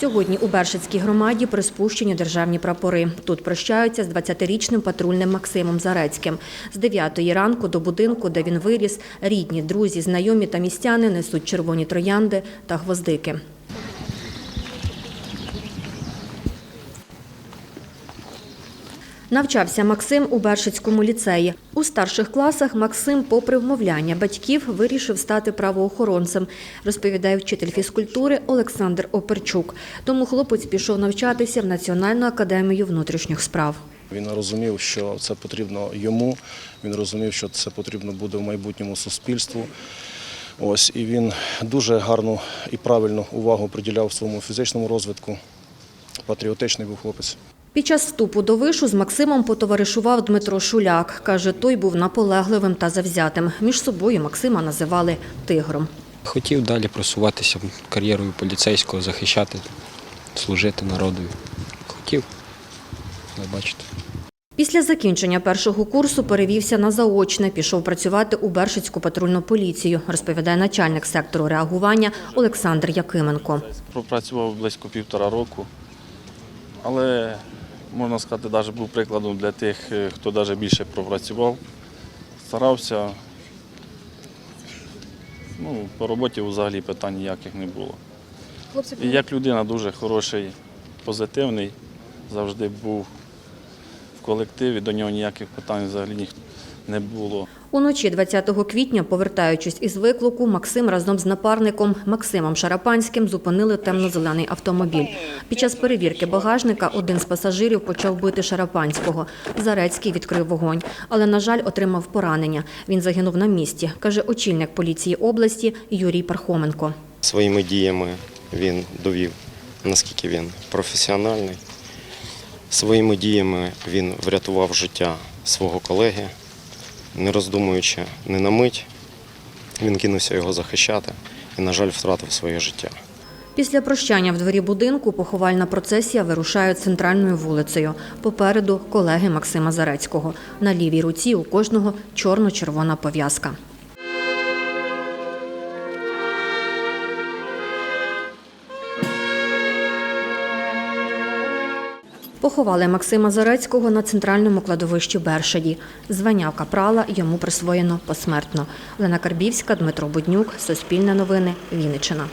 Сьогодні у Бершицькій громаді приспущені державні прапори. Тут прощаються з 20-річним патрульним Максимом Зарецьким. З 9 ранку до будинку, де він виріс, рідні, друзі, знайомі та містяни несуть червоні троянди та гвоздики. Навчався Максим у Бершицькому ліцеї. У старших класах Максим, попри вмовляння батьків, вирішив стати правоохоронцем, розповідає вчитель фізкультури Олександр Оперчук. Тому хлопець пішов навчатися в Національну академію внутрішніх справ. Він розумів, що це потрібно йому. Він розумів, що це потрібно буде в майбутньому суспільству. Ось і він дуже гарну і правильну увагу приділяв своєму фізичному розвитку. Патріотичний був хлопець. Під час вступу до вишу з Максимом потоваришував Дмитро Шуляк. Каже, той був наполегливим та завзятим. Між собою Максима називали тигром. Хотів далі просуватися кар'єрою поліцейського, захищати, служити народу. Хотів, але бачите. Після закінчення першого курсу перевівся на заочне, пішов працювати у Бершицьку патрульну поліцію, розповідає начальник сектору реагування Олександр Якименко. Пропрацював близько півтора року, але можна сказати, навіть був прикладом для тих, е, хто навіть більше пропрацював. Старався. Ну, по роботі взагалі питань ніяких не було. І як людина дуже хороший, позитивний, завжди був в колективі, до нього ніяких питань взагалі ніхто не було. Уночі 20 квітня, повертаючись із виклику, Максим разом з напарником Максимом Шарапанським зупинили темно-зелений автомобіль. Під час перевірки багажника один з пасажирів почав бити Шарапанського. Зарецький відкрив вогонь, але, на жаль, отримав поранення. Він загинув на місці, каже очільник поліції області Юрій Пархоменко. Своїми діями він довів, наскільки він професіональний. Своїми діями він врятував життя свого колеги, не роздумуючи не на мить, він кинувся його захищати і, на жаль, втратив своє життя. Після прощання в дворі будинку поховальна процесія вирушає центральною вулицею. Попереду колеги Максима Зарецького. На лівій руці у кожного чорно-червона пов'язка. Поховали Максима Зарецького на центральному кладовищі Бершаді. Звання капрала йому присвоєно посмертно. Лена Карбівська, Дмитро Буднюк, Суспільне новини, Вінниччина.